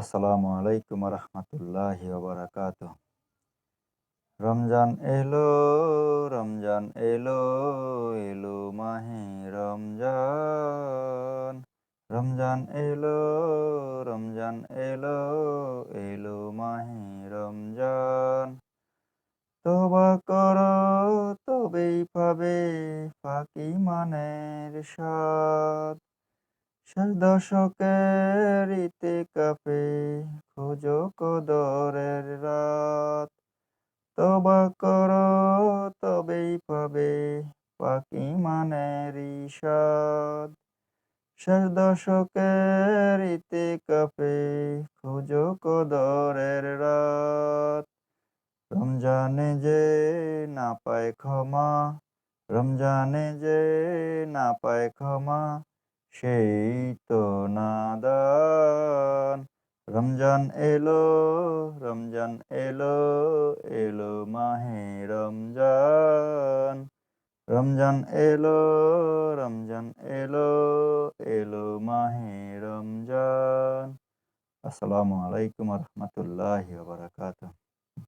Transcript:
আসসালামু আলাইকুম রহমতুল্লাহি বারাকাত রমজান এলো রমজান এলো এলো মাহে রমজান। রমজান এলো রমজান এলো এলো মাহে রমজান। তোবা করো, তবেই পাবে ফাঁকি মানের স্বাদ। শেষ দশকের ইতে কাপে খোঁজো কদরের রাত। তবা করো, তবেই পাবে পাকি মানের ইসাদ শেষ দশকের ইতে কাপে খোঁজো কদরের রাত। রমজানে যে না পায় ক্ষমা, রমজানে যে না পায় ক্ষমা সেই তো নাদান। রমজান এলো রমজান এলো এলো মাহে রমজান। রমজান এলো রমজান এলো এলো মাহে রমজান। আসসালামু আলাইকুম রহমতুল্লাহ বারাকাতুহ।